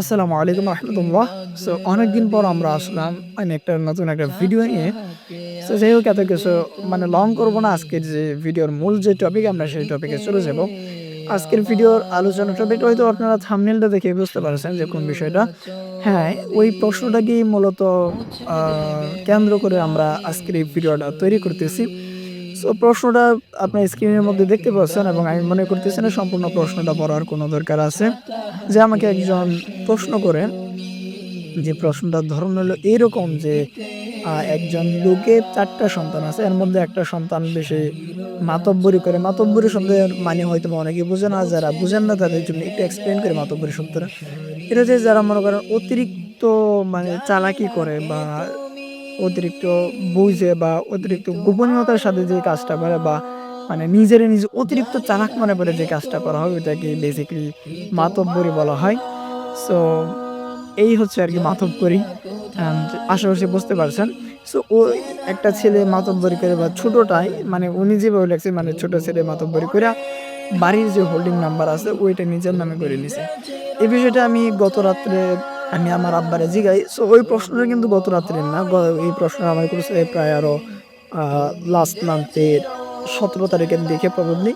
আসসালামু আলাইকুম রহমতুল্লাহ। সো অনেকদিন পর আমরা আসলাম মানে একটা নতুন একটা ভিডিও নিয়ে। সো যাই হোক, এত কিছু মানে লং করব না। আজকের যে ভিডিওর মূল যে টপিক আমরা সেই টপিকে চলে যাব। আজকের ভিডিওর আলোচনা টপিক হয়তো আপনারা থামনেলটা দেখে বুঝতে পারছেন যে কোন বিষয়টা। হ্যাঁ ওই প্রশ্নটাকেই মূলত কেন্দ্র করে আমরা আজকের এই ভিডিওটা তৈরি করতেছি। সো প্রশ্নটা আপনার স্ক্রিনের মধ্যে দেখতে পাচ্ছেন এবং আমি মনে করতেছি না সম্পূর্ণ প্রশ্নটা পড়ার কোনো দরকার আছে। যে আমাকে একজন প্রশ্ন করে যে প্রশ্নটার ধরন হলো এইরকম যে একজন লোকের চারটা সন্তান আছে, এর মধ্যে একটা সন্তান বেশি মাতব্বরি করে। মাতব্বরি শব্দের মানে হয়তো অনেকে বোঝে না, যারা বুঝেন না তাদের জন্য একটু এক্সপ্লেন করে মাতব্বরি শব্দটা। এটা যে যারা মনে করেন অতিরিক্ত মানে চালাকি করে বা অতিরিক্ত বুঝে বা অতিরিক্ত গোপনীয়তার সাথে যে কাজটা করে বা মানে নিজের নিজে অতিরিক্ত চালাক মনে করে যে কাজটা করা হয়, ওইটাকে বেসিক্যালি মাতব্বরি বলা হয়। সো এই হচ্ছে আর কি মাতব্বরি। অ্যান্ড আশেপাশে বুঝতে পারছেন। সো ও একটা ছেলে মাতব্বরি করে বা ছোটোটাই মানে উনি যেভাবে লেগছে মানে ছোটো ছেলে মাতব্বরি করে বাড়ির যে হোল্ডিং নাম্বার আছে, ওইটা নিজের নামে করে নিছে। এই বিষয়টা আমি গত রাত্রে আমি আমার আব্বারে জিগাই সো ওই প্রশ্নটা কিন্তু গত রাত্রে না এই প্রশ্ন আমার করেছে প্রায় আরও লাস্ট মান্থের সতেরো তারিখের দিকে প্রবলি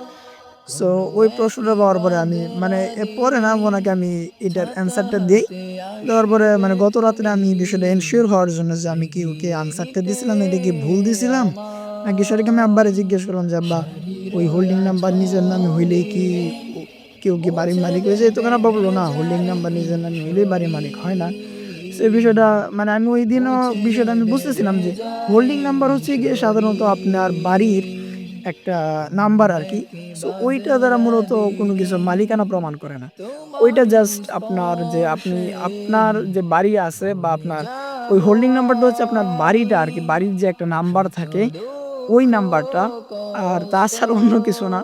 সো ওই প্রশ্নটা পাওয়ার পরে আমি মানে পরে না ওনাকে আমি এটার অ্যান্সারটা দিই। দেওয়ার পরে মানে গত রাত্রে আমি বিষয়টা এনশিওর হওয়ার জন্য যে আমি কি ওকে আনসারটা দিয়েছিলাম এটা কি ভুল দিয়েছিলাম নাকি সেটাকে আমি আব্বারে জিজ্ঞেস করলাম যে, আব্বা, ওই হোল্ডিং নাম্বার নিজের নামে হইলেই কি কেউ কি বাড়ির মালিক হয়ে যায় তখন আব্বা বলল না হোল্ডিং নাম্বার নিজের নামে হইলেই বাড়ির মালিক হয় না সে বিষয়টা মানে আমি ওই দিনও বিষয়টা আমি বুঝতেছিলাম যে হোল্ডিং নাম্বার হচ্ছে গিয়ে সাধারণত আপনার বাড়ির একটা নাম্বার আর কি। সো ওইটা দ্বারা মূলত কোনো কিছু মালিকানা প্রমাণ করে না। ওইটা জাস্ট আপনার যে আপনি, আপনার যে বাড়ি আছে বা আপনার ওই হোল্ডিং নাম্বারটা হচ্ছে আপনার বাড়িটা আর কি, বাড়ির যে একটা নাম্বার থাকে ওই নাম্বারটা, আর তাছাড়া অন্য কিছু না।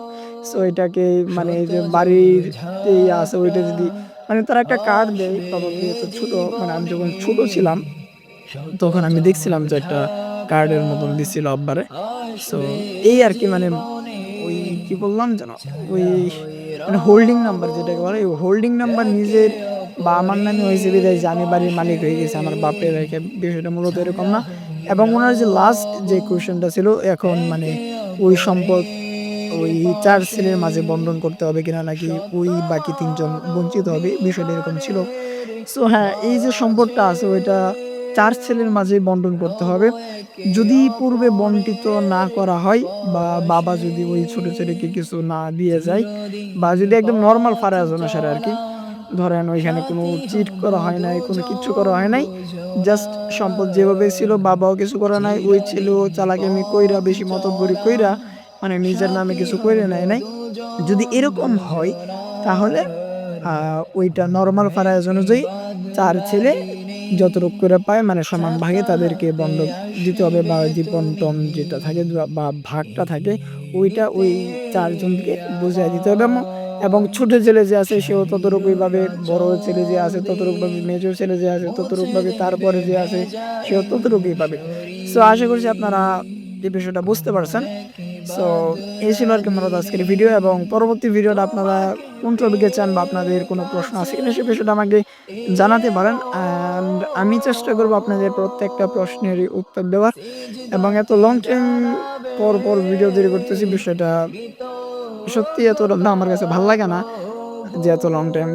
সো এটাকে মানে যে বাড়ির আছে, ওইটা যদি মানে তারা একটা কার্ড দেয় প্রবাবলি তো ছোট মানে আমি যখন ছোট ছিলাম, তখন আমি দেখছিলাম যে একটা কার্ডের মতন দিছিল আব্বারে। সো এই আর কি মানে ওই কি বললাম যেন, ওই মানে হোল্ডিং নাম্বার যেটাকে বলে হোল্ডিং নাম্বার নিজের বা আমার নামে হয়েছে বিদায় যে আমি বাড়ির মালিক হয়ে গেছে, আমার বাপের রেখে বিষয়টা মূলত এরকম না। এবং ওনার যে লাস্ট যে কোয়েশনটা ছিল, এখন মানে ওই সম্পদ, ওই চার ছেলের মাঝে বন্টন করতে হবে কিনা নাকি ওই বাকি তিনজন বঞ্চিত হবে, বিষয়টা এরকম ছিল। সো হ্যাঁ এই যে সম্পদটা আছে, ওইটা চার ছেলের মাঝে বন্টন করতে হবে। যদি পূর্বে বন্টিত না করা হয় বা বাবা যদি ওই ছোট ছেলেকে কিছু না দিয়ে যায় বা যদি একদম নর্মাল ফারাজ অনুসারে আর কি ধরেন ওইখানে কোনো চিট করা হয় নাই কোনো কিচ্ছু করা হয় নাই জাস্ট সম্পদ যেভাবে ছিল বাবাও কিছু করা নাই ওই ছিল চালাকেমি কইরা বেশি মতব্বরি কইরা মানে নিজের নামে কিছু কইরে নেয় নাই। যদি এরকম হয় তাহলে ওইটা নর্মাল ফারাজ অনুযায়ী চার ছেলে যতটুক করে পায় মানে সমান ভাগে তাদেরকে বন্ধ দিতে হবে বা যে বন্টন যেটা থাকে বা- বা ভাগটা থাকে ওইটা ওই চারজনকে বুঝিয়ে দিতে হবে। এবং এবং ছোট ছেলে যে আছে, সেও ততটুকুইভাবে বড় ছেলে যে আছে ততটুকুভাবে মেজর ছেলে যে আছে ততটুকুভাবে তারপরে যে আছে, সেও ততটুকুই পাবে সো আশা করছি আপনারা এই বিষয়টা বুঝতে পারছেন। সো এই ছিল আর কি মূলত আজকের ভিডিও এবং পরবর্তী ভিডিওটা আপনারা কোন টপিকে চান বা আপনাদের কোনো প্রশ্ন আছে কিনা সে বিষয়টা আমাকে জানাতে পারেন। অ্যান্ড আমি চেষ্টা করব আপনাদের প্রত্যেকটা প্রশ্নেরই উত্তর দেওয়ার। এবং এত লং টাইম পর পর ভিডিও তৈরি করতেছি, বিষয়টা সত্যি এতটা না, আমার কাছে ভালো লাগে না যে এত লং টাইম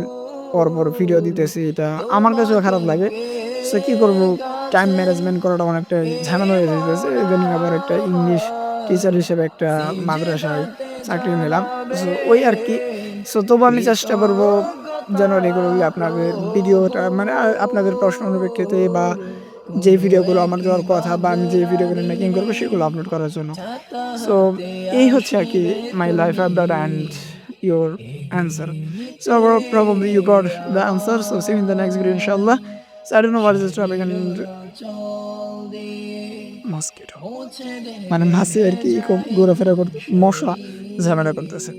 পর পর ভিডিও দিতেছি, এটা আমার কাছেও খারাপ লাগে। সো কী করব? টাইম ম্যানেজমেন্ট করাটা অনেকটা ঝামেলা হয়ে যেতেছে এই জন্য আবার একটা ইংলিশ টিচার হিসেবে একটা মাদ্রাসায় চাকরি নিলাম। সো ওই আর কি। সো তবু আমি চেষ্টা করব যেন রেগুলারলি আপনাদের ভিডিওটা মানে আপনাদের প্রশ্ন অনুপ্রেক্ষিতে বা যে ভিডিওগুলো আমার দেওয়ার কথা বা আমি যে ভিডিওগুলো মেকিং করব, সেগুলো আপলোড করার জন্য। সো এই হচ্ছে আর কি my life update and your answer so আবার probably you got the answer so see in the next video ইনশাল্লাহ side no word is travel and মানে মাসে আর কি ঘোরাফেরা করতে মশা ঝামেলা করতেছে।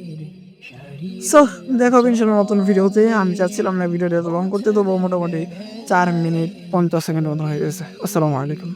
সো দেখো ইনশাল্লাহ নতুন ভিডিওতে আমি চাচ্ছিলাম না ভিডিওটা লং করতে তবু মোটামুটি চার মিনিট পঞ্চাশ সেকেন্ড মতো হয়ে গেছে। আসসালামু আলাইকুম।